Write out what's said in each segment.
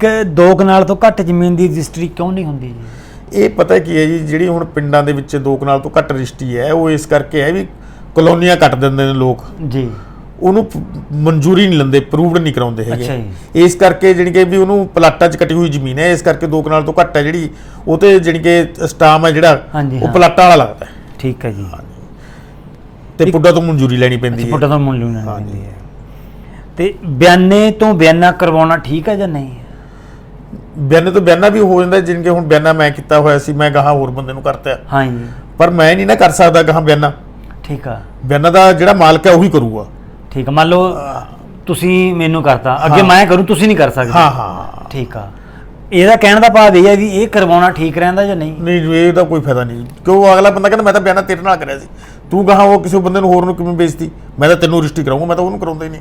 ਕਿ ਦੋ ਕਨਾਲ ਤੋਂ ਘੱਟ ਜ਼ਮੀਨ ਦੀ ਰਜਿਸਟਰੀ ਕਿਉਂ ਨਹੀਂ ਹੁੰਦੀ ਜੀ? ਇਹ ਪਤਾ ਕੀ ਹੈ ਜੀ ਜਿਹੜੀ ਹੁਣ ਪਿੰਡਾਂ ਦੇ ਵਿੱਚ ਦੋ ਕਨਾਲ ਤੋਂ ਘੱਟ ਰਜਿਸਟਰੀ ਹੈ ਉਹ ਇਸ ਕਰਕੇ ਹੈ ਵੀ ਕਲੋਨੀਆਂ ਕੱਟ ਦਿੰਦੇ ਨੇ ਲੋਕ। ਜੀ। ਉਹਨੂੰ ਪ- ਮਨਜ਼ੂਰੀ ਨਹੀਂ ਲੈਂਦੇ ਪ੍ਰੂਵਡ ਨਹੀਂ ਕਰਾਉਂਦੇ ਅੱਛਾ ਹੈਗੇ ਜੀ। ਇਸ ਕਰਕੇ ਜਿਹੜੀ ਕਿ ਵੀ ਉਹਨੂੰ ਪਲਾਟਾਂ 'ਚ ਕੱਟੀ ਹੋਈ ਜ਼ਮੀਨ ਹੈ ਇਸ ਕਰਕੇ ਦੋ ਕਨਾਲ ਤੋਂ ਘੱਟ ਹੈ ਜਿਹੜੀ ਉਹ ਤੇ ਜਿਹੜੀ ਕਿ ਸਟਾਮ ਹੈ ਜਿਹੜਾ ਹਾਂਜੀ, ਉਹ ਹਾਂ। ਪਲਾਟਾਂ ਵਾਲਾ ਲੱਗਦਾ ਹੈ। ਠੀਕ ਹੈ ਜੀ। ਤੇ ਪੁੱਡਾ ਤੋਂ ਮਨਜ਼ੂਰੀ ਲੈਣੀ ਪੈਂਦੀ ਹੈ। ਫੋਟੋ ਤਾਂ ਮੁੱਲ ਲੈਣੀ। ਪੈਂਦੀ ਹੈ। ਤੇ ਬਿਆਨੇ ਤੋਂ ਬਿਆਨਾ ਕਰਵਾਉਣਾ ਠੀਕ ਹੈ ਜਾਂ ਨਹੀਂ ਬਿਆਨੇ ਤੋਂ ਬਿਆਨਾ ਵੀ ਹੋ ਜਾਂਦਾ ਜਿਨ ਕਿ ਹੁਣ ਬਿਆਨਾ ਮੈਂ ਕੀਤਾ ਹੋਇਆ ਸੀ ਮੈਂ ਗਾਹਾਂ ਹੋਰ ਬੰਦੇ ਨੂੰ ਕਰਤਾ। ਹਾਂ ਜੀ ਪਰ ਮੈਂ ਨਹੀਂ ਨਾ ਕਰ ਸਕਦਾ ਗਾਹਾਂ ਬਿਆਨਾ ਠੀਕ ਆ। ਬਿਆਨਾ ਦਾ ਜਿਹੜਾ ਮਾਲਕ ਹੈ ਉਹੀ ਕਰੂਗਾ। ਠੀਕ ਆ ਮੰਨ ਲਓ ਤੁਸੀਂ ਮੈਨੂੰ ਕਰਤਾ ਅੱਗੇ। ਮੈਂ ਕਰੂੰ ਤੁਸੀਂ ਨਹੀਂ ਕਰ ਸਕਦੇ। ਹਾਂ ਹਾਂ। ਠੀਕ ਆ। ਇਹਦਾ ਕਹਿਣ ਦਾ ਭਾਵ ਇਹ ਹੈ ਵੀ ਇਹ ਕਰਵਾਉਣਾ ਠੀਕ ਰਹਿੰਦਾ ਜਾਂ ਨਹੀਂ? ਨਹੀਂ ਜੀ, ਇਹਦਾ ਕੋਈ ਫਾਇਦਾ ਨਹੀਂ। ਕਿਉਂ ਅਗਲਾ ਬੰਦਾ ਕਹਿੰਦਾ ਮੈਂ ਤਾਂ ਬਿਆਨਾ ਤੇਰੇ ਨਾਲ ਕਰਿਆ ਸੀ। ਤੂੰ ਗਾਹਾਂ ਉਹ ਕਿਸੇ ਬੰਦੇ ਨੂੰ ਹੋਰ ਨੂੰ ਕਿਵੇਂ ਵੇਚਦੀ ਮੈਂ ਤਾਂ ਤੈਨੂੰ ਰਜਿਸਟਰੀ ਕਰਾਉਂਗਾ ਮੈਂ ਤਾਂ ਉਹਨੂੰ ਕਰਾਉਂਦਾ ਹੀ ਨਹੀਂ।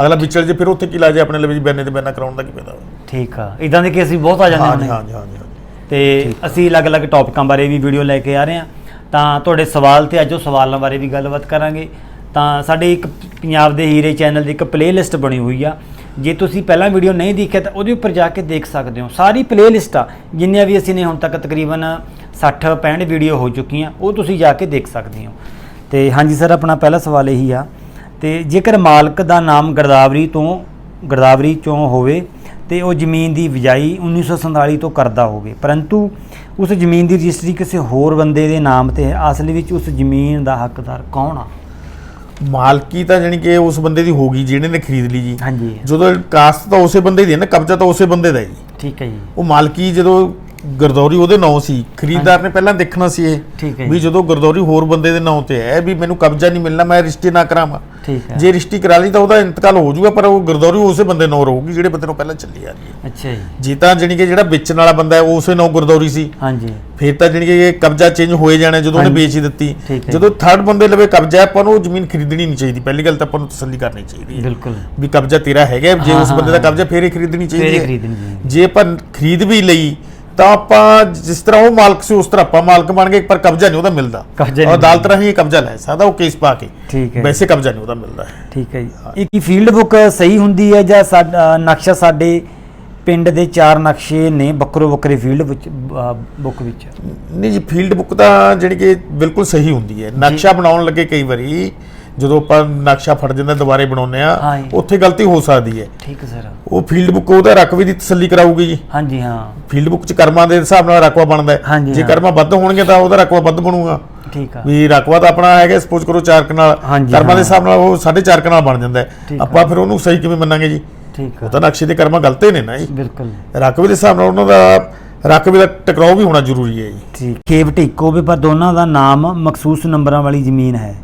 ਅਗਲਾ ਵਿਚਲ ਜੇ ਫਿਰ ਉੱਥੇ ਕੀ ਲਾਜੇ ਆਪਣੇ ਲਈ ਬਿਆਨੇ ਤੇ ਬਿਆਨਾ ਕਰਾਉਣ ਦਾ ਕੀ ਫਾਇਦਾ ਠੀਕ ਆ। ਇਦਾਂ ਦੇ ਕੇਸ ਵੀ ਬਹੁਤ ਆ ਜਾਂਦੇ ਹਾਂਜੀ ਹੁੰਦੇ ਹਾਂਜੀ ਹਾਂਜੀ ਹਾਂਜੀ। ਤੇ ਅਸੀਂ ਅਲੱਗ-ਅਲੱਗ ਟੌਪਿਕਾਂ ਬਾਰੇ ਵੀ ਵੀਡੀਓ ਲੈ ਕੇ ਆ ਰਹੇ ਹਾਂ ਤਾਂ ਤੁਹਾਡੇ ਸਵਾਲ ਤੇ ਅੱਜ ਉਹ ਸਵਾਲਾਂ ਬਾਰੇ ਵੀ ਗੱਲਬਾਤ ਕਰਾਂਗੇ। ਤਾਂ ਸਾਡੇ ਇੱਕ ਪੰਜਾਬ ਦੇ ਹੀਰੇ ਚੈਨਲ ਦੀ ਇੱਕ ਪਲੇਲਿਸਟ ਬਣੀ ਹੋਈ ਆ। ਜੇ ਤੁਸੀਂ ਪਹਿਲਾਂ ਵੀਡੀਓ ਨਹੀਂ ਦੇਖਿਆ ਤਾਂ ਉਹਦੇ ਉੱਪਰ ਜਾ ਕੇ ਦੇਖ ਸਕਦੇ ਹੋ। ਸਾਰੀ ਪਲੇਲਿਸਟ ਆ ਜਿੰਨੀਆਂ ਵੀ ਅਸੀਂ ਨੇ ਹੁਣ ਤੱਕ ਤਕਰੀਬਨ 60 65 ਵੀਡੀਓ ਹੋ ਚੁੱਕੀਆਂ ਉਹ ਤੁਸੀਂ ਜਾ ਕੇ ਦੇਖ ਸਕਦੇ ਹੋ। ਤੇ ਹਾਂਜੀ ਸਰ ਆਪਣਾ ਪਹਿਲਾ ਸਵਾਲ ਇਹੀ ਆ। ਤੇ ਜੇਕਰ ਮਾਲਕ ਦਾ ਨਾਮ ਗਰਦਾਵਰੀ ਤੋਂ ਗਰਦਾਵਰੀ ਚੋਂ ਹੋਵੇ ਤੇ ਉਹ ਜ਼ਮੀਨ ਦੀ ਬਿਜਾਈ 1947 ਤੋਂ ਕਰਦਾ ਹੋਵੇ। ਪਰੰਤੂ ਉਸ ਜ਼ਮੀਨ ਦੀ ਰਜਿਸਟਰੀ ਕਿਸੇ ਹੋਰ ਬੰਦੇ ਦੇ ਨਾਮ ਤੇ ਹੈ। ਅਸਲ ਵਿੱਚ ਉਸ ਜ਼ਮੀਨ ਦਾ ਹੱਕਦਾਰ ਕੌਣ ਆ? ਮਾਲਕੀ ਤਾਂ ਜਾਣੀ ਕਿ ਉਸ ਬੰਦੇ ਦੀ ਹੋਗੀ ਜਿਹਨੇ ਨੇ ਖਰੀਦ ਲਈ ਜੀ। ਹਾਂਜੀ। ਜਦੋਂ ਕਾਸਤ ਤਾਂ ਉਸੇ ਬੰਦੇ ਦੀ ਹੈ ਨਾ ਕਬਜ਼ਾ ਤਾਂ ਉਸੇ ਬੰਦੇ ਦਾ ਹੈ ਜੀ। ਠੀਕ ਹੈ ਜੀ। ਉਹ ਮਾਲਕੀ ਜਦੋਂ ਗਰਦੌਰੀ ਉਹਦੇ ਨਾਂ ਸੀ ਖਰੀਦਦਾਰ ਨੇ ਪਹਿਲਾਂ ਦੇਖਣਾ ਸੀ ਇਹ ਠੀਕ ਹੈ ਵੀ ਜੀ। ਜਦੋਂ ਗਰਦੌਰੀ ਹੋਰ ਬੰਦੇ ਦੇ ਨਾਂ ਤੇ ਹੈ ਵੀ ਮੈਨੂੰ ਕਬਜ਼ਾ ਨਹੀਂ ਮਿਲਣਾ ਮੈਂ ਰਿਸ਼ਤੇ ਨਾ ਕਰਾਵਾਂ। ਠੀਕ ਹੈ। ਜੇ ਰਿਸ਼ਤੀ ਕਰਾ ਲਈ ਤਾਂ ਉਹਦਾ ਇੰਤਕਾਲ ਹੋ ਜਾਊਗਾ ਪਰ ਉਹ ਗਰਦੌਰੀ ਉਸੇ ਬੰਦੇ ਨਾਂ ਰਹੂਗੀ ਜਿਹੜੇ ਬੰਦੇ ਨੂੰ ਪਹਿਲਾਂ ਚੱਲੀ ਆ ਰਹੀ ਹੈ। ਅੱਛਾ ਜੀ। ਜੇ ਤਾਂ ਜਾਣੀ ਕਿ ਜਿਹੜਾ ਵੇਚਣ ਵਾਲਾ ਬੰਦਾ ਹੈ ਉਹ ਉਸੇ ਨਾਂ ਗਰਦੌਰੀ ਸੀ। ਹਾਂਜੀ। ਫਿਰ ਤਾਂ ਜਾਣੀ ਕਿ ਇਹ ਕਬਜ਼ਾ ਚੇਂਜ ਹੋਏ ਜਾਣਾ ਜਦੋਂ ਉਹਨੇ। ਵੇਚ ਹੀ ਦਿੱਤੀ। ਜਦੋਂ ਥਰਡ ਬੰਦੇ ਲਵੇ ਕਬਜ਼ਾ ਹੈ, ਆਪਾਂ ਨੂੰ ਉਹ ਜ਼ਮੀਨ ਖਰੀਦਣੀ ਨਹੀਂ ਚਾਹੀਦੀ। ਪਹਿਲੀ ਗੱਲ ਤਾਂ ਆਪਾਂ ਨੂੰ ਤਸੱਲੀ ਕਰਨੀ ਚਾਹੀਦੀ ਹੈ। ਬਿਲਕੁਲ। ਵੀ ਕਬਜ਼ਾ ਤੇਰਾ ਹੈਗਾ ਜੇ ਉਸ ਬੰਦੇ ਦਾ ਕਬਜ਼ਾ ਫੇਰ ਹੀ। ਖਰੀਦਣੀ ਚਾਹੀਦੀ ਹੀ। ਜੇ ਆਪਾਂ ਖਰੀਦ ਵੀ ਲਈ ਤਾਂ ਆਪਾਂ ਜਿਸ ਤਰ੍ਹਾਂ ਉਹ ਮਾਲਕ ਸੀ ਉਸ ਤਰ੍ਹਾਂ ਆਪਾਂ ਮਾਲਕ ਬਣ ਗਏ ਪਰ ਕਬਜ਼ਾ ਨਹੀਂ ਉਹਦਾ ਮਿਲਦਾ। ਕਬਜ਼ਾ ਨਹੀਂ ਅਦਾਲਤ ਰਾਹੀਂ ਇਹ ਕਬਜ਼ਾ ਲੈ ਸਕਦਾ ਉਹ ਕੇਸ ਪਾ ਕੇ। ਠੀਕ ਹੈ। ਵੈਸੇ ਕਬਜ਼ਾ ਨਹੀਂ ਉਹਦਾ ਮਿਲਦਾ। ਠੀਕ ਹੈ ਜੀ। ਇਹ ਕੀ ਫੀਲਡ ਬੁੱਕ ਸਹੀ ਹੁੰਦੀ ਹੈ ਜਾਂ ਸਾਡਾ ਨਕਸ਼ਾ ਸਾਡੇ ਪਿੰਡ ਦੇ ਚਾਰ ਨਕਸ਼ੇ ਨੇ ਵੱਖਰੋ ਵੱਖਰੇ ਫੀਲਡ ਵਿੱਚ ਬੁੱਕ ਵਿੱਚ? ਨਹੀਂ ਜੀ ਫੀਲਡ ਬੁੱਕ ਤਾਂ ਜਿਹੜੀ ਕਿ ਬਿਲਕੁਲ ਸਹੀ ਹੁੰਦੀ ਹੈ। ਨਕਸ਼ਾ ਬਣਾਉਣ ਲੱਗੇ ਕਈ ਵਾਰੀ ਜਦੋਂ ਆਪਾਂ ਨਕਸ਼ਾ ਫੜ ਜਾਂਦਾ ਦੁਬਾਰੇ ਬਣਾਉਂਦੇ ਆ ਹਾਂ ਜੀ। ਉੱਥੇ ਗਲਤੀ ਹੋ ਸਕਦੀ ਹੈ। ਠੀਕ ਹੈ ਸਰ। ਉਹ ਫੀਲਡ ਬੁੱਕ ਉਹਦਾ ਰਕਬੇ ਦੀ ਤਸੱਲੀ ਕਰਾਊਗੀ ਜੀ। ਹਾਂਜੀ ਹਾਂ। ਫੀਲਡ ਬੁੱਕ ਚ ਕਰਮਾਂ ਦੇ ਹਿਸਾਬ ਨਾਲ ਰਕਬਾ ਬਣਦਾ ਹੈ। ਹਾਂਜੀ, ਜੇ ਹਾਂ। ਕਰਮਾਂ ਵੱਧ ਹੋਣਗੇ ਤਾਂ ਉਹਦਾ ਰਕਬਾ ਵੱਧ ਬਣੂਗਾ। ਠੀਕ ਆ। ਵੀ ਰਕਬਾ ਤਾਂ ਆਪਣਾ ਹੈਗਾ ਸਪੋਜ਼ ਕਰੋ 4 ਕਨਾਲ। ਹਾਂਜੀ, ਕਰਮਾਂ ਹਾਂ। ਦੇ ਹਿਸਾਬ ਨਾਲ ਉਹ 4.5 ਕਨਾਲ ਬਣ ਜਾਂਦਾ ਹੈ। ਠੀਕ ਆਪਾਂ ਫਿਰ ਉਹਨੂੰ ਸਹੀ ਕਿਵੇਂ ਮੰਨਾਂਗੇ ਜੀ? ਠੀਕ ਉਹ ਆ ਤਾਂ ਨਕਸ਼ੇ ਦੇ ਕਰਮਾਂ ਗਲਤੇ ਨੇ ਨਾ ਜੀ। ਬਿਲਕੁਲ। ਰਕਬੇ ਦੇ ਹਿਸਾਬ ਨਾਲ ਉਹਨਾਂ ਦਾ ਰਕਬੇ ਦਾ ਟਕਰਾਓ ਵੀ ਹੋਣਾ ਜ਼ਰੂਰੀ ਹੈ ਜੀ। ਠੀਕ। ਖੇਬ ਢੀਕੋ ਵੀ ਪਰ ਦੋਨਾਂ ਦਾ ਨਾਮ ਮਖਸੂਸ ਨੰਬਰਾਂ ਵਾਲੀ ਜ਼ਮੀਨ ਹੈ।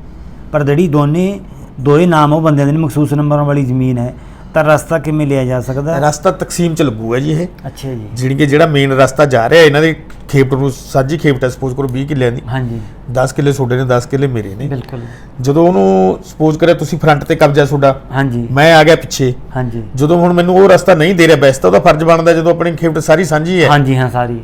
ਪਰ ਜਿਹੜੀ ਦੋਨੇ ਦੋਏ ਨਾਮ ਉਹ ਬੰਦਿਆਂ ਦੇ ਨੇ ਮਖਸੂਸ ਨੰਬਰਾਂ ਵਾਲੀ ਜ਼ਮੀਨ ਹੈ। ਤਾਂ ਰਸਤਾ ਕਿਵੇਂ ਲਿਆ ਜਾ ਸਕਦਾ? ਹੈ? ਰਸਤਾ ਤਕਸੀਮ ਚ ਲੱਗੂਗਾ ਜੀ ਇਹ। ਅੱਛਾ ਜੀ। ਜਿਹੜੀ ਕਿ ਜਿਹੜਾ ਮੇਨ ਰਸਤਾ ਜਾ ਰਿਹਾ ਇਹਨਾਂ ਦੇ ਖੇਪ ਨੂੰ ਸਾਂਝੀ ਖੇਪ ਸਪੋਜ਼ ਕਰੋ 20 ਕਿੱਲਿਆਂ ਦੀ। ਹਾਂਜੀ। 10 ਕਿੱਲੇ ਤੁਹਾਡੇ ਨੇ 10 ਕਿੱਲੇ ਮੇਰੇ ਨੇ। ਬਿਲਕੁਲ। ਜਦੋਂ ਉਹਨੂੰ ਸਪੋਜ਼ ਕਰਿਆ ਤੁਸੀਂ ਫਰੰਟ ਤੇ ਕਬਜ਼ਾ ਤੁਹਾਡਾ। ਹਾਂਜੀ। ਮੈਂ ਆ ਗਿਆ ਪਿੱਛੇ। ਹਾਂਜੀ। ਜਦੋਂ ਹੁਣ ਮੈਨੂੰ ਉਹ ਰਸਤਾ ਨਹੀਂ ਦੇ ਰਿਹਾ ਵੈਸੇ ਤਾਂ ਉਹਦਾ ਫਰਜ਼ ਬਣਦਾ ਜਦੋਂ ਆਪਣੀ ਖੇਪਟ ਸਾਰੀ ਸਾਂਝੀ ਹੈ। ਹਾਂਜੀ ਹਾਂ ਸਾਰੀ।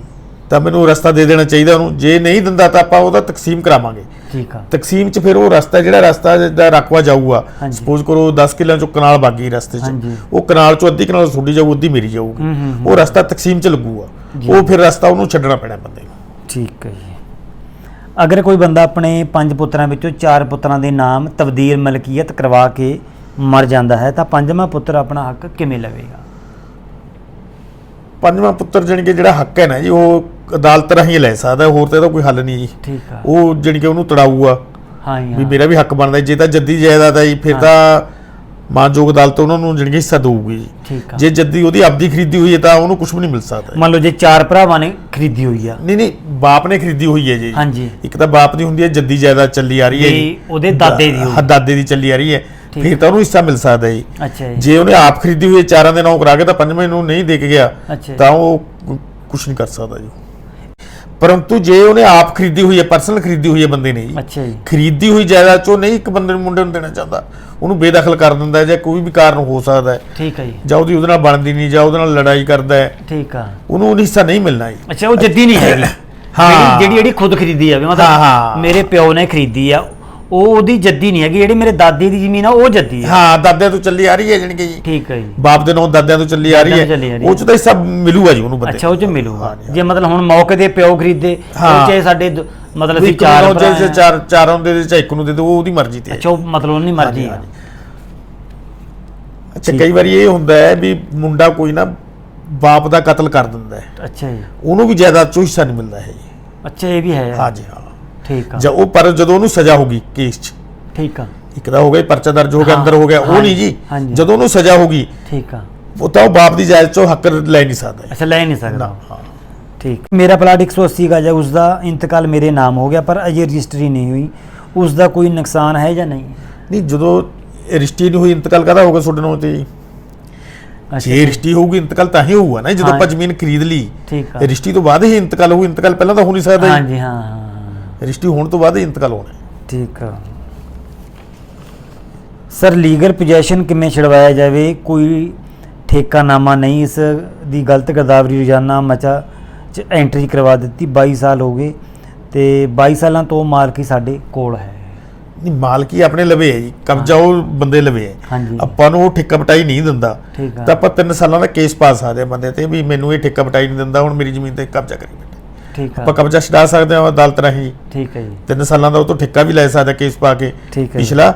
ਤਾਂ ਮੈਨੂੰ ਰਸਤਾ ਦੇ ਦੇਣਾ ਚਾਹੀਦਾ ਉਹਨੂੰ। ਜੇ ਨਹੀਂ ਦਿੰਦਾ ਤਾਂ ਆਪਾਂ ਉਹਦਾ ਤਕਸੀਮ ਕਰਾਵਾਂਗੇ। ਠੀਕ ਆ ਤਕਸੀਮ 'ਚ ਫਿਰ ਉਹ ਰਸਤਾ ਜਿਹੜਾ ਰਸਤਾ ਦਾ ਰਕਵਾ ਜਾਊਗਾ। ਸਪੋਜ਼ ਕਰੋ 10 ਕਿੱਲਿਆਂ ਚੋਂ ਕਨਾਲ ਬਾਗੀ ਰਸਤੇ 'ਚ। ਉਹ ਕਨਾਲ ਚੋਂ ਅੱਧੀ ਕਨਾਲ ਤੁਹਾਡੀ ਜਾਊ ਅੱਧੀ ਮੇਰੀ ਜਾਊਗੀ। ਉਹ ਰਸਤਾ ਤਕਸੀਮ 'ਚ ਲੱਗੂਗਾ। ਉਹ ਫਿਰ ਰਸਤਾ ਉਹਨੂੰ ਛੱਡਣਾ ਪੈਣਾ ਬੰਦੇ ਨੂੰ ਠੀਕ ਹੈ ਜੀ ਅਗਰ ਕੋਈ ਬੰਦਾ ਆਪਣੇ ਪੰਜ ਪੁੱਤਰਾਂ ਵਿੱਚੋਂ ਚਾਰ ਪੁੱਤਰਾਂ ਦੇ ਨਾਮ ਤਬਦੀਲ ਮਲਕੀਅਤ ਕਰਵਾ ਕੇ ਮਰ ਜਾਂਦਾ ਹੈ ਤਾਂ ਪੰਜਵਾਂ ਪੁੱਤਰ ਆਪਣਾ ਹੱਕ ਕਿਵੇਂ ਲਵੇਗਾ ਪੰਜਵਾਂ ਪੁੱਤਰ ਜਾਣੀ ਕਿ ਜਿਹੜਾ ਹੱਕ ਹੈ ਨਾ ਜੀ ਉਹ ਅਦਾਲਤ ਰਾਹੀਂ ਲੈ ਸਕਦਾ ਹੈ, ਹੋਰ ਤਾਂ ਇਹਦਾ ਕੋਈ ਹੱਲ ਨਹੀਂ ਜੀ। ਠੀਕ ਆ। ਉਹ ਜਾਣੀ ਕਿ ਉਹਨੂੰ ਤੜਾਊਗਾ ਹਾਂ ਜੀ ਵੀ ਹਾਂ। ਮੇਰਾ ਵੀ ਹੱਕ ਬਣਦਾ ਜੇ ਤਾਂ ਜੱਦੀ ਜਾਇਦਾਦ ਹੈ ਜੀ ਫਿਰ ਹਾਂ। ਤਾਂ ਮਾਨਯੋਗ ਅਦਾਲਤ ਉਹਨਾਂ ਨੂੰ ਜਾਣੀ ਕਿ ਹਿੱਸਾ ਦੇਊਗੀ ਜੀ। ਠੀਕ ਆ। ਜੇ ਜੱਦੀ ਉਹਦੀ ਆਪਦੀ ਖਰੀਦੀ ਹੋਈ ਹੈ ਤਾਂ ਉਹਨੂੰ ਕੁਝ ਵੀ ਨਹੀਂ ਮਿਲ ਸਕਦਾ ਮੰਨ ਲਓ ਜੇ ਚਾਰ ਭਰਾਵਾਂ ਨੇ ਖਰੀਦੀ ਹੋਈ ਆ। ਨਹੀਂ ਨਹੀਂ ਬਾਪ ਨੇ ਖਰੀਦੀ ਹੋਈ ਹੈ ਜੀ। ਹਾਂਜੀ ਇੱਕ ਤਾਂ ਬਾਪ ਦੀ ਹੁੰਦੀ ਹੈ ਜੱਦੀ ਜਾਇਦਾਦ ਚੱਲੀ ਆ ਰਹੀ ਹੈ ਵੀ ਉਹਦੇ ਦਾਦੇ ਦੀ। ਹਾਂ ਦਾਦੇ ਦੀ ਚੱਲੀ ਆ ਰਹੀ ਹੈ। ਫਿਰ ਤਾਂ ਉਹਨੂੰ ਹਿੱਸਾ ਮਿਲ ਸਕਦਾ ਜੀ। ਅੱਛਾ ਜੀ। ਜੇ ਉਹਨੇ ਆਪ ਖਰੀਦੀ ਹੋਈ ਹੈ ਚਾਰਾਂ ਦੇ ਨਾਂ ਕਰਾ ਕੇ ਤਾਂ ਪੰਜਵੇਂ ਨੂੰ ਨਹੀਂ ਦੇ ਕੇ ਗਿਆ ਅੱਛਾ ਜੀ। ਤਾਂ ਉਹ ਕੁਝ ਨਹੀਂ ਕਰ ਸਕਦਾ ਜੀ। ਪਰੰਤੂ ਜੇ ਉਹਨੇ ਆਪ ਖਰੀਦੀ ਹੋਈ ਹੈ ਪਰਸਨਲ ਖਰੀਦੀ ਹੋਈ ਹੈ ਬੰਦੇ ਨੇ ਜੀ। ਅੱਛਾ ਜੀ। ਖਰੀਦੀ ਹੋਈ ਜਾਇਦਾਦ ਚੋਂ ਨਹੀਂ ਇੱਕ ਬੰਦੇ ਨੂੰ ਮੁੰਡੇ ਨੂੰ ਦੇਣਾ ਚਾਹੁੰਦਾ। ਉਹਨੂੰ ਬੇਦਖਲ ਕਰ ਦਿੰਦਾ ਹੈ ਜਾਂ ਕੋਈ ਵੀ ਕਾਰਨ ਹੋ ਸਕਦਾ ਹੈ। ਠੀਕ ਆ ਜੀ। ਜਾਂ ਉਹਦੀ ਉਹਦੇ ਨਾਲ ਬਣਦੀ ਨਹੀਂ ਜਾਂ ਉਹਦੇ ਨਾਲ ਲੜਾਈ ਕਰਦਾ ਹੈ। ਠੀਕ ਆ। ਉਹਨੂੰ ਉਹ ਹਿੱਸਾ ਨਹੀਂ ਮਿਲਣਾ ਜੀ। ਅੱਛਾ ਉਹ ਜੱਦੀ ਨਹੀਂ ਹੈਗੀ। ਹਾਂ। ਜਿਹੜੀ ਜਿਹੜੀ ਖੁਦ ਖਰੀਦੀ ਜਾਵੇ ਹਾਂ, ਮਤਲਬ ਹਾਂ। ਮੇਰੇ ਪਿਓ ਨੇ ਖਰੀਦੀ ਆ ਉਹ ਉਹਦੀ ਜੱਦੀ ਨਹੀਂ ਹੈਗੀ ਜਿਹੜੀ ਮੇਰੇ ਦਾਦੇ ਦੀ ਜ਼ਮੀਨ ਆ ਉਹ ਜੱਦੀ ਹੈ। ਹਾਂ ਦਾਦਿਆਂ ਤੋਂ ਚੱਲੀ ਆ ਰਹੀ ਹੈ ਜਾਣੀ ਕਿ ਜੀ ਠੀਕ ਹੈ ਜੀ। ਬਾਪ ਦੇ ਨਾਂ ਦਾਦਿਆਂ ਤੋਂ ਚੱਲੀ ਆ ਰਹੀ ਦਾਦਿਆਂ ਤੋਂ ਚੱਲੀ ਆ ਹੈ। ਰਹੀ ਉਹ ਚ ਤਾਂ ਹਿੱਸਾ ਮਿਲੂਗਾ ਜੀ ਉਹਨੂੰ ਬੰਦੇ ਅੱਛਾ ਉਹ ਚ ਮਿਲੂਗਾ। ਜੇ ਮਤਲਬ ਹੁਣ ਮੌਕੇ ਦੇ ਪਿਓ ਖਰੀਦੇ ਉਹ। ਚਾਹੇ ਸਾਡੇ ਦ- ਮਤਲਬ ਅਸੀਂ ਚਾਰ ਚਾਰ ਭਰਾ ਜੇ ਹਾਂ। ਚਾਰ ਚਾਰਾਂ ਦੇ ਚਾਹੇ ਇੱਕ ਨੂੰ ਦੇ ਦਿਓ ਉਹ ਉਹਦੀ ਮਰਜ਼ੀ ਤੇ ਹੈ। ਅੱਛਾ ਉਹ ਮਤਲਬ ਉਹਨੀ ਮਰਜ਼ੀ ਆ ਅੱਛਾ ਕਈ ਵਾਰੀ ਇਹ ਹੁੰਦਾ ਹੈ ਵੀ ਮੁੰਡਾ ਕੋਈ ਨਾ ਬਾਪ ਦਾ ਕਤਲ ਕਰ ਦਿੰਦਾ ਹੈ। ਅੱਛਾ ਜੀ। ਉਹਨੂੰ ਵੀ ਜਾਇਦਾਦ ਚੋਂ ਹਿੱਸਾ ਨਹੀਂ ਮਿਲਦਾ ਹੈ ਜੀ। ਅੱਛਾ ਇਹ ਵੀ ਹੈ। ਹਾਂਜੀ ਹਾਂ। ਠੀਕ ਆ। ਜਾਂ ਉਹ ਪਰ ਜਦੋਂ ਉਹਨੂੰ ਸਜ਼ਾ ਹੋਗੀ ਕੇਸ 'ਚ। ਠੀਕ ਆ। ਇੱਕ ਤਾਂ ਹੋ ਗਿਆ ਪਰਚਾ ਦਰਜ ਹੋ ਗਿਆ ਅੰਦਰ ਹੋ ਗਿਆ ਉਹ ਨਹੀਂ ਜੀ। ਜਦੋਂ ਉਹਨੂੰ ਸਜ਼ਾ ਹੋਗੀ ਠੀਕ ਆ। ਉਹ ਤਾਂ ਉਹ ਬਾਪ ਦੀ ਜਾਇਦਾਦ ਚੋਂ ਹੱਕ ਲੈ ਨਹੀਂ ਸਕਦਾ। ਅੱਛਾ ਲੈ ਨਹੀਂ ਸਕਦਾ। ਹਾਂ ਠੀਕ। ਮੇਰਾ ਪਲਾਟ 180 ਗਜ ਹੈ ਉਸ ਦਾ ਇੰਤਕਾਲ ਮੇਰੇ ਨਾਮ ਹੋ ਗਿਆ ਪਰ ਅਜੇ ਰਜਿਸਟਰੀ ਨਹੀਂ ਹੋਈ। ਉਸ ਦਾ ਕੋਈ ਨੁਕਸਾਨ ਹੈ ਜਾਂ ਨਹੀਂ? ਨਹੀਂ ਜਦੋਂ ਰਜਿਸਟਰੀ ਨਹੀਂ ਹੋਈ ਇੰਤਕਾਲ ਕਦਾ ਹੋਗਾ ਤੁਹਾਡੇ ਨਾਮ ਤੇ? ਜੀ? ਰਜਿਸਟਰੀ ਹੋਊਗੀ ਇੰਤਕਾਲ ਤਾਂ ਹੀ ਹੋਊਗਾ ਨਾ ਜਦੋਂ। ਆਪਾਂ ਜ਼ਮੀਨ ਖਰੀਦ ਲਈ। ਠੀਕ ਆ। ਰਜਿਸਟਰੀ ਤੋਂ ਬਾਅਦ ਹੀ ਇੰਤਕਾਲ ਹੋਊ ਇੰਤਕਾਲ ਪਹਿਲਾਂ ਤਾਂ ਹੋ ਨਹੀਂ ਸਕਦਾ ਹਾਂਜੀ ਹਾਂ। ਰਜਿਸਟਰੀ ਹੋਣ ਤੋਂ ਬਾਅਦ ਹੀ ਇੰਤਕਾਲ ਹੋਣਾ ਹੈ। ਠੀਕ ਆ। ਸਰ ਲੀਗਲ ਪੋਜੀਸ਼ਨ ਕਿਵੇਂ ਛਡਵਾਇਆ ਜਾਵੇ? ਕੋਈ ਠੇਕਾਨਾਮਾ ਨਹੀਂ ਇਸ ਦੀ ਗਲਤ ਗਰਦਾਵਰੀ ਰੋਜ਼ਾਨਾ ਮਚਾ ਚ ਐਂਟਰੀ ਕਰਵਾ ਦਿੱਤੀ 22 ਸਾਲ ਹੋ ਗਏ ਤੇ 22 ਸਾਲਾਂ ਤੋਂ ਮਾਲਕੀ ਸਾਡੇ ਕੋਲ ਹੈ। ਨਹੀਂ ਮਾਲਕੀ ਆਪਣੇ ਲਵੇ ਹੈ ਜੀ। ਕਬਜ਼ਾ ਉਹ ਬੰਦੇ ਲਵੇ ਹੈ। ਹਾਂਜੀ। ਆਪਾਂ ਨੂੰ ਉਹ ਠੇਕਾ ਬਟਾਈ ਨਹੀਂ ਦਿੰਦਾ। ਠੀਕ ਆ। ਤਾਂ ਆਪਾਂ 3 ਸਾਲਾਂ ਦਾ ਕੇਸ ਪਾ ਸਕਦੇ ਹਾਂ ਬੰਦੇ ਤੇ ਵੀ ਮੈਨੂੰ ਇਹ ਠੇਕਾ ਬਟਾਈ ਨਹੀਂ ਦਿੰਦਾ ਹੁਣ ਮੇਰੀ ਜ਼ਮੀਨ ਤੇ ਕਬਜ਼ਾ ਕਰੀ ਬੈਠਾ। ਠੀਕ ਆ। ਆਪਾਂ ਕਬਜ਼ਾ ਛਡਾ ਸਕਦੇ ਹਾਂ ਅਦਾਲਤ ਰਾਹੀਂ। ਠੀਕ ਹੈ ਜੀ। 3 ਸਾਲਾਂ ਦਾ ਉਹ ਤੋਂ ਠੇਕਾ ਵੀ ਲੈ ਸਕਦਾ ਕੇਸ ਪਾ ਕੇ ਠੀਕ ਹੈ ਜੀ। ਪਿਛਲਾ।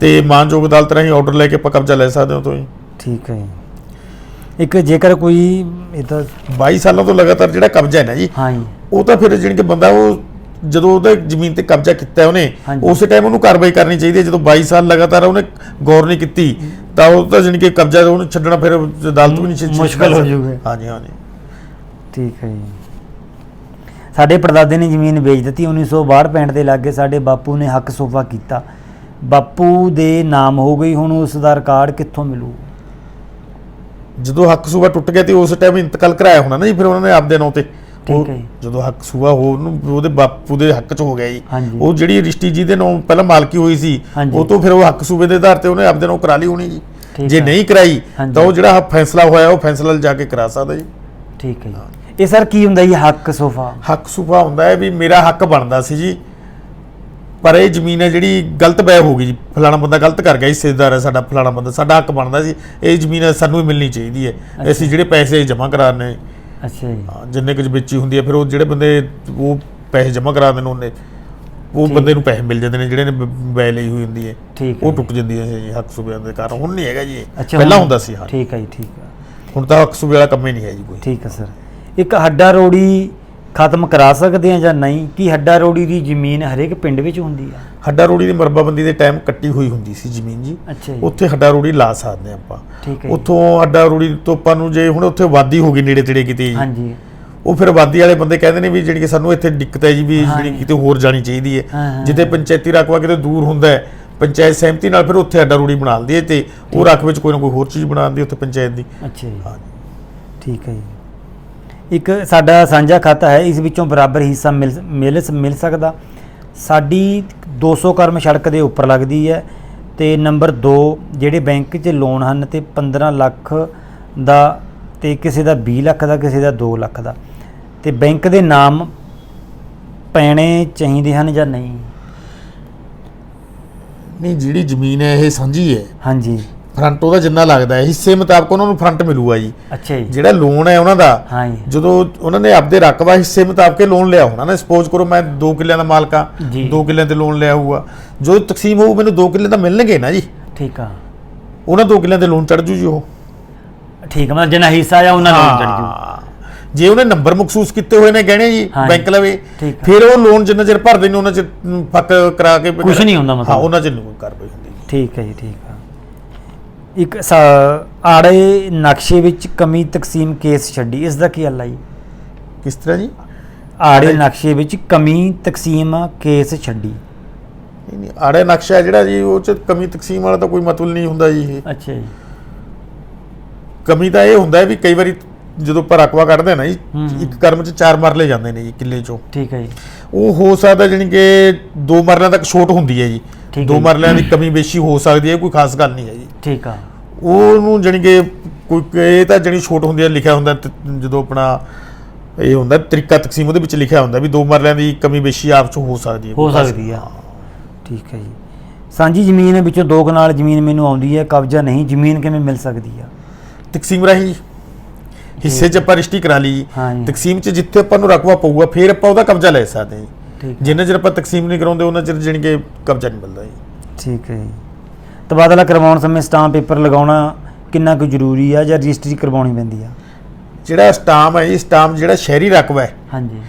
ਤੇ ਮਾਨਯੋਗ ਅਦਾਲਤ ਰਾਹੀਂ ਆਰਡਰ ਲੈ ਕੇ ਆਪਾਂ ਕਬਜ਼ਾ ਲੈ ਸਕਦੇ ਹਾਂ ਉਹ ਤੋਂ ਹੀ। ਠੀਕ ਹੈ ਜੀ। ਇੱਕ ਜੇਕਰ ਕੋਈ ਇਹ ਤਾਂ 22 ਸਾਲਾਂ ਤੋਂ ਲਗਾਤਾਰ ਜਿਹੜਾ ਕਬਜ਼ਾ ਹੈ ਨਾ ਜੀ ਹਾਂ ਜੀ। ਉਹ ਤਾਂ ਫਿਰ ਜਿਹੜੀ ਕਿ ਬੰਦਾ ਉਹ ਜਦੋਂ ਉਹਦੇ ਜ਼ਮੀਨ ਤੇ ਕਬਜ਼ਾ ਕੀਤਾ ਉਹਨੇ ਹਾਂਜੀ। ਉਸੇ ਟਾਈਮ ਉਹਨੂੰ ਕਾਰਵਾਈ ਕਰਨੀ ਚਾਹੀਦੀ ਹੈ। ਜਦੋਂ 22 ਸਾਲ ਲਗਾਤਾਰ ਉਹਨੇ ਗੌਰ ਨਹੀਂ ਕੀਤੀ ਤਾਂ ਉਹ ਤਾਂ ਜਾਣੀ ਕਿ ਕਬਜ਼ਾ ਉਹਨੂੰ ਛੱਡਣਾ ਫਿਰ ਅਦਾਲਤ ਵੀ ਨਹੀਂ ਛੱਡ- ਮੁਸ਼ਕਲ ਹੋ ਜਾਊਗਾ। ਹਾਂਜੀ ਹਾਂਜੀ। ਠੀਕ ਹੈ ਜੀ। ਸਾਡੇ ਪੜਦਾਦੇ ਨੇ ਜ਼ਮੀਨ ਵੇਚ ਦਿੱਤੀ 1962 ਪੈਂਟ ਦੇ ਲਾਗੇ ਸਾਡੇ ਬਾਪੂ ਨੇ ਹੱਕ ਸੋਫਾ ਕੀਤਾ ਬਾਪੂ ਦੇ ਨਾਮ ਹੋ ਗਈ ਹੁਣ ਉਸ ਦਾ ਰਿਕਾਰਡ ਕਿੱਥੋਂ ਮਿਲੂ ਜਦੋਂ ਹੱਕ ਸੂਬਾ ਟੁੱਟ ਗਿਆ ਤੇ ਉਸ ਟਾਈਮ ਇੰਤਕਾਲ ਕਰਾਇਆ ਹੋਣਾ ਨਾ ਜੀ ਫਿਰ ਉਹਨਾਂ ਨੇ ਆਪਦੇ ਨਾਂ ਤੇ ਠੀਕ ਹੈ। ਜਦੋਂ ਹੱਕ ਸੂਬਾ ਹੋ ਉਹਨੂੰ ਉਹਦੇ ਬਾਪੂ ਦੇ ਹੱਕ 'ਚ ਹੋ ਗਿਆ ਜੀ। ਉਹ ਜਿਹੜੀ ਰਿਸ਼ਤੀ ਜੀ ਦੇ ਨਾਂ ਪਹਿਲਾਂ ਮਾਲਕੀ ਹੋਈ ਸੀ। ਉਹ ਤੋਂ ਫਿਰ ਉਹ ਹੱਕ ਸੂਬੇ ਦੇ ਆਧਾਰ ਤੇ ਉਹਨੇ ਆਪਦੇ ਨਾਂ ਕਰਾ ਲਈ ਹੋਣੀ ਜੀ ਜੇ। ਨਹੀਂ ਕਰਾਈ। ਤਾਂ ਉਹ ਜਿਹੜਾ ਫੈਸਲਾ ਹੋਇਆ ਉਹ ਫੈਸਲਾ ਜਾ ਕੇ ਕਰਾ ਸਕਦਾ ਜੀ ਠੀਕ ਹੈ ਜੀ ਇਹ ਸਰ ਕੀ ਹੁੰਦਾ ਜੀ ਹੱਕ ਸੋਫਾ? ਹੱਕ ਸੁਭਾ ਹੁੰਦਾ ਹੈ ਵੀ ਮੇਰਾ ਹੱਕ ਬਣਦਾ ਸੀ ਜੀ। ਪਰ ਇਹ ਜ਼ਮੀਨ ਹੈ ਜਿਹੜੀ ਗਲਤ ਬੈ ਹੋ ਗਈ ਜੀ। ਫਲਾਣਾ ਬੰਦਾ ਗਲਤ ਕਰ ਗਿਆ ਹਿੱਸੇਦਾਰ ਹੈ ਸਾਡਾ ਫਲਾਣਾ ਬੰਦਾ ਸਾਡਾ ਹੱਕ ਬਣਦਾ ਸੀ। ਇਹ ਜ਼ਮੀਨ ਸਾਨੂੰ ਹੀ ਮਿਲਣੀ ਚਾਹੀਦੀ ਹੈ। ਅਸੀਂ ਜਿਹੜੇ ਪੈਸੇ ਜਮ੍ਹਾਂ ਕਰਾਣੇ ਅੱਛਾ ਜੀ। ਜਿੰਨੇ ਕੁਝ ਵੇਚੀ ਹੁੰਦੀ ਹੈ ਫਿਰ ਉਹ ਜਿਹੜੇ ਬੰਦੇ ਉਹ ਪੈਸੇ ਜਮ੍ਹਾਂ ਕਰਾ ਦੇਣ ਉਹਨੇ ਉਹ। ਬੰਦੇ ਨੂੰ ਪੈਸੇ ਮਿਲ ਜਾਂਦੇ ਨੇ ਜਿਹੜੇ ਨੇ ਬ- ਬੈ ਲਈ ਹੋਈ ਹੁੰਦੀ ਹੈ। ਠੀਕ ਹੈ ਉਹ ਟੁੱਟ ਜਾਂਦੀ ਹੈ ਜੀ ਹੱਕ ਸੁਬਿਆਂ ਦੇ ਕਾਰਨ। ਹੁਣ ਨਹੀਂ ਹੈਗਾ ਜੀ ਇਹ। ਅੱਛਾ ਪਹਿਲਾਂ ਹੁਣ- ਹੁੰਦਾ ਸੀ ਹਾਂ। ਠੀਕ ਹੈ ਜੀ ਠੀਕ ਹੈ। ਹੁਣ ਤਾਂ ਹੱਕ ਸੁਬੇ ਵਾਲਾ ਕੰਮ ਹੀ ਨਹੀਂ ਹੈ ਜੀ ਕੋਈ। ਠੀਕ ਹੈ ਸਰ। ਇੱਕ ਹੱਡਾ ਰੋੜੀ ਖਤਮ ਕਰਾ ਸਕਦੇ ਆ ਜਾਂ ਨਹੀਂ? ਕੀ ਹੱਡਾ ਰੋੜੀ ਦੀ ਜ਼ਮੀਨ ਹਰੇਕ ਪਿੰਡ ਵਿੱਚ ਹੁੰਦੀ ਆ? ਹੱਡਾ ਰੋੜੀ ਦੀ ਮਰਬਾਬੰਦੀ ਦੇ ਟਾਈਮ ਕੱਟੀ ਹੋਈ ਹੁੰਦੀ ਸੀ ਜ਼ਮੀਨ ਜੀ। ਅੱਛਾ ਜੀ। ਉੱਥੇ ਹੱਡਾ ਰੋੜੀ ਲਾ ਸਕਦੇ ਆਪਾਂ। ਠੀਕ ਹੈ ਜੀ। ਉੱਥੋਂ ਹੱਡਾ ਰੋੜੀ ਤੋਂ ਆਪਾਂ ਨੂੰ ਜੇ ਹੁਣ ਉੱਥੇ ਵਾਦੀ ਹੋ ਗਈ ਨੇੜੇ ਤੇੜੇ ਕਿਤੇ ਜੀ। ਹਾਂਜੀ। ਉਹ ਫਿਰ ਵਾਦੀ ਵਾਲੇ ਬੰਦੇ ਕਹਿੰਦੇ ਨੇ ਵੀ ਜਿਹੜੀ ਕਿ ਸਾਨੂੰ ਇੱਥੇ ਦਿੱਕਤ ਹੈ ਜੀ ਵੀ ਹਾਂ ਜਿਹੜੀ ਜੀ। ਕਿਤੇ ਹੋਰ ਜਾਣੀ ਚਾਹੀਦੀ ਹਾਂ, ਹੈ ਹਾਂ, ਜਿੱਥੇ ਪੰਚਾਇਤੀ ਰਕਬਾ ਕਿਤੇ ਦੂਰ ਹੁੰਦਾ ਹੈ ਪੰਚਾਇਤ ਸਹਿਮਤੀ ਨਾਲ ਫਿਰ ਉੱਥੇ ਹੱਡਾ ਰੋੜੀ ਬਣਾ ਲਦੀ ਹੈ ਤੇ ਉਹ ਰਕਬੇ ਵਿੱਚ ਕੋਈ ਨਾ ਕੋਈ ਹੋਰ ਚੀਜ਼ ਬਣਾ ਦਿੰਦੀ ਉੱਥੇ ਪੰਚਾਇਤ ਦੀ। ਅੱਛਾ ਜੀ। ਹਾਂ ਠੀਕ ਹੈ ਜੀ। ਇੱਕ ਸਾਡਾ ਸਾਂਝਾ ਖਾਤਾ ਹੈ ਇਸ ਵਿੱਚੋਂ ਬਰਾਬਰ ਹਿੱਸਾ ਮਿਲ ਮਿਲ ਸਕਦਾ। ਸਾਡੀ 200 ਕਰਮ ਸੜਕ ਦੇ ਉੱਪਰ ਲੱਗਦੀ ਹੈ ਤੇ ਨੰਬਰ 2 ਜਿਹੜੇ ਬੈਂਕ 'ਚ ਲੋਨ ਹਨ ਤੇ 15 ਲੱਖ ਦਾ ਤੇ ਕਿਸੇ ਦਾ 20 ਲੱਖ ਦਾ ਕਿਸੇ ਦਾ 2 ਲੱਖ ਦਾ। ਤੇ ਬੈਂਕ ਦੇ ਨਾਮ ਪੈਣੇ ਚਾਹੀਦੇ ਹਨ ਜਾਂ ਨਹੀਂ? ਨਹੀਂ ਜਿਹੜੀ ਜ਼ਮੀਨ ਹੈ ਇਹ ਸਾਂਝੀ ਹੈ। ਹਾਂਜੀ। ਫਰੰਟ ਉਹਦਾ ਜਿੰਨਾ ਲੱਗਦਾ ਹੈ ਹਿੱਸੇ ਮੁਤਾਬਕ ਉਹਨਾਂ ਨੂੰ ਫਰੰਟ ਮਿਲੂਗਾ ਜੀ ਅੱਛਾ ਜੀ ਜਿਹੜਾ ਲੋਨ ਹੈ ਉਹਨਾਂ ਦਾ ਹਾਂ ਜੀ ਜਦੋਂ ਉਹਨਾਂ ਨੇ ਆਪਦੇ ਰਕਬਾ ਹਿੱਸੇ ਮੁਤਾਬਕ ਲੋਨ ਲਿਆ ਹੋਣਾ ਨਾ ਸਪੋਜ਼ ਕਰੋ ਮੈਂ 2 ਕਿੱਲਿਆਂ ਦਾ ਮਾਲਕ ਆ ਜੀ। 2 ਕਿੱਲਿਆਂ ਤੇ ਲੋਨ ਲਿਆ ਹੋਊਗਾ ਜਦੋਂ ਤਕਸੀਮ ਹੋਊ ਮੈਨੂੰ 2 ਕਿੱਲੇ ਤਾਂ ਮਿਲਣਗੇ ਨਾ ਜੀ ਠੀਕ ਆ ਉਹਨਾਂ 2 ਕਿੱਲਿਆਂ ਤੇ ਲੋਨ ਚੜ ਜੂ ਜੀ ਉਹ ਠੀਕ ਆ ਮਤਲਬ ਜਿੰਨਾ ਹਿੱਸਾ ਆ ਉਹਨਾਂ ਨੂੰ ਚੜ ਜੂ ਹਾਂ। ਜੇ ਉਹਨੇ ਨੰਬਰ ਮਖਸੂਸ ਕੀਤੇ ਹੋਏ ਨੇ ਗਹਿਣੇ ਜੀ ਹਾਂ। ਬੈਂਕ ਲਵੇ। ਫਿਰ ਉਹ ਲੋਨ ਜਿੰਨਾ ਚਿਰ ਭਰਦੇ ਨੇ ਉਹਨਾਂ ਚ ਫੱਕ ਕਰਾ ਕੇ ਕੁਛ ਨਹੀਂ ਹੁੰਦਾ ਮਤਲਬ। ਹਾਂ ਉਹਨਾਂ ਚ ਕਾਰਵਾਈ ਹੁੰਦੀ ਠੀਕ ਹੈ ਜੀ ਠੀਕ ਆ ਇੱਕ ਆੜੇ ਨਕਸ਼ੇ ਵਿੱਚ ਕਮੀ ਤਕਸੀਮ ਕੇਸ ਛੱਡੀ। ਇਸ ਦਾ ਕੀ ਹੱਲ ਹੈ ਜੀ? ਕਿਸ ਤਰ੍ਹਾਂ ਜੀ? ਆੜੇ ਨਕਸ਼ੇ ਵਿੱਚ ਕਮੀ ਤਕਸੀਮ ਕੇਸ ਛੱਡੀ। ਨਹੀਂ ਨਹੀਂ ਆੜੇ ਨਕਸ਼ਾ ਜਿਹੜਾ ਜੀ ਉਹ ਚ ਕਮੀ ਤਕਸੀਮ ਵਾਲਾ ਤਾਂ ਕੋਈ ਮਤਲਬ ਨਹੀਂ ਹੁੰਦਾ ਜੀ ਇਹ। ਅੱਛਾ ਜੀ। ਕਮੀ ਤਾਂ ਇਹ ਹੁੰਦਾ ਹੈ ਵੀ ਕਈ ਵਾਰੀ ਜਦੋਂ ਰਕਵਾ ਕੱਢਦੇ ਨਾ ਜੀ। ਇੱਕ ਕਰਮ ਚ ਚਾਰ ਮਰਲੇ ਜਾਂਦੇ ਨੇ ਜੀ ਕਿੱਲੇ ਚੋਂ। ਠੀਕ ਹੈ ਜੀ। ਉਹ ਹੋ ਸਕਦਾ ਜਾਣੀ ਕਿ ਦੋ ਮਰਲਿਆਂ ਤੱਕ ਛੋਟ ਹੁੰਦੀ ਹੈ ਜੀ। ਠੀਕ ਦੋ। ਮਰਲਿਆਂ ਦੀ ਕਮੀ ਬੇਸ਼ੀ ਹੋ ਸਕਦੀ ਹੈ ਕੋਈ ਖਾਸ ਗੱਲ ਨਹੀਂ ਹੈ ਜੀ। ਠੀਕ ਆ। ਉਹਨੂੰ ਜਾਣੀ ਕਿ ਕੋਈ ਇਹ ਤਾਂ ਜਾਣੀ ਛੋਟ ਹੁੰਦੀ ਹੈ ਲਿਖਿਆ ਹੁੰਦਾ ਜਦੋਂ ਆਪਣਾ ਇਹ ਹੁੰਦਾ ਤਰੀਕਾ ਤਕਸੀਮ ਉਹਦੇ ਵਿੱਚ ਲਿਖਿਆ ਹੁੰਦਾ ਵੀ ਦੋ ਮਰਲਿਆਂ ਦੀ ਕਮੀ ਬੇਸ਼ੀ ਆਪ ਚ ਹੋ ਸਕਦੀ ਹੈ। ਹੋ ਸਕਦੀ ਆ। ਠੀਕ ਹੈ ਜੀ। ਸਾਂਝੀ ਜ਼ਮੀਨ ਵਿੱਚੋਂ ਦੋ ਕਨਾਲ ਜ਼ਮੀਨ ਮੈਨੂੰ ਆਉਂਦੀ ਹੈ ਕਬਜ਼ਾ ਨਹੀਂ ਜ਼ਮੀਨ ਕਿਵੇਂ ਮਿਲ ਸਕਦੀ ਆ? ਤਕਸੀਮ ਰਾਹੀਂ। ਹਿੱਸੇ 'ਚ ਆਪਾਂ ਰਜਿਸਟਰੀ ਕਰਾ ਲਈ। ਤਕਸੀਮ 'ਚ ਜਿੱਥੇ ਆਪਾਂ ਨੂੰ ਰਕਬਾ ਪਊਗਾ ਫਿਰ ਆਪਾਂ ਉਹਦਾ ਕਬਜ਼ਾ ਲੈ ਸਕਦੇ ਹਾਂ। ਜਿੰਨਾ ਚਿਰ ਆਪਾਂ ਤਕਸੀਮ ਨਹੀਂ ਕਰਾਉਂਦੇ ਉਹਨਾਂ ਚਿਰ ਜਾਣੀ ਕਿ ਕਬਜ਼ਾ ਨਹੀਂ ਮਿਲਦਾ। ਠੀਕ ਹੈ ਜੀ। ਤਬਾਦਲਾ ਕਰਵਾਉਣ ਸਮੇਂ ਸਟਾਂਪ ਪੇਪਰ ਲਗਾਉਣਾ ਕਿੰਨਾ ਕੁ ਜ਼ਰੂਰੀ ਆ ਜਾਂ ਰਜਿਸਟਰੀ ਕਰਵਾਉਣੀ ਪੈਂਦੀ ਆ? ਜਿਹੜਾ ਸਟਾਮ ਹੈ ਜੀ ਸਟਾਮ ਜਿਹੜਾ ਸ਼ਹਿਰੀ ਰਕਬਾ ਹੈ ਹਾਂਜੀ।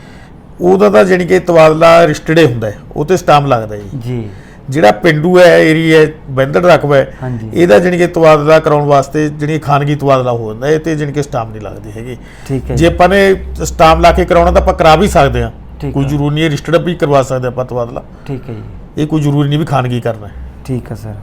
ਉਹਦਾ ਤਾਂ ਜਾਣੀ ਕਿ ਤਬਾਦਲਾ ਰਿਸਟਡੇ ਹੁੰਦਾ ਹੈ ਉਹ ਤੇ ਸਟਾਮ ਲੱਗਦਾ ਜੀ। ਜੀ। ਜਿਹੜਾ ਪਿੰਡੂ ਹੈ ਏਰੀਆ ਹੈ ਬੰਦੜ ਰਕਬਾ ਹੈ ਹਾਂਜੀ। ਇਹਦਾ ਜਾਣੀ ਕਿ ਤਬਾਦਲਾ ਕਰਾਉਣ ਵਾਸਤੇ ਜਿਹੜੀ ਖਾਨਗੀ ਤਬਾਦਲਾ ਹੋ ਜਾਂਦਾ ਇਹ ਤੇ ਜਾਣੀ ਕਿ ਸਟਾਮ ਨਹੀਂ ਲੱਗਦੀ ਹੈਗੀ। ਠੀਕ ਹੈ ਜੇ। ਜੀ ਆਪਾਂ ਨੇ ਸਟਾਮ ਲਾ ਕੇ ਕਰਾਉਣਾ ਤਾਂ ਆਪਾਂ ਕਰਾ ਵੀ ਸਕਦੇ ਹਾਂ। ਠੀਕ ਕੋਈ ਹੈ। ਜ਼ਰੂਰੀ ਨਹੀਂ ਹੈ ਰਜਿਸਟਰਡ ਵੀ ਕਰਵਾ ਸਕਦੇ ਆਪਾਂ ਤਬਾਦਲਾ ਠੀਕ ਹੈ ਜੀ। ਇਹ ਕੋਈ ਜ਼ਰੂਰੀ ਨਹੀਂ ਵੀ ਖਾਨਗੀ ਕਰਨਾ ਹੈ। ਠੀਕ ਹੈ ਸਰ।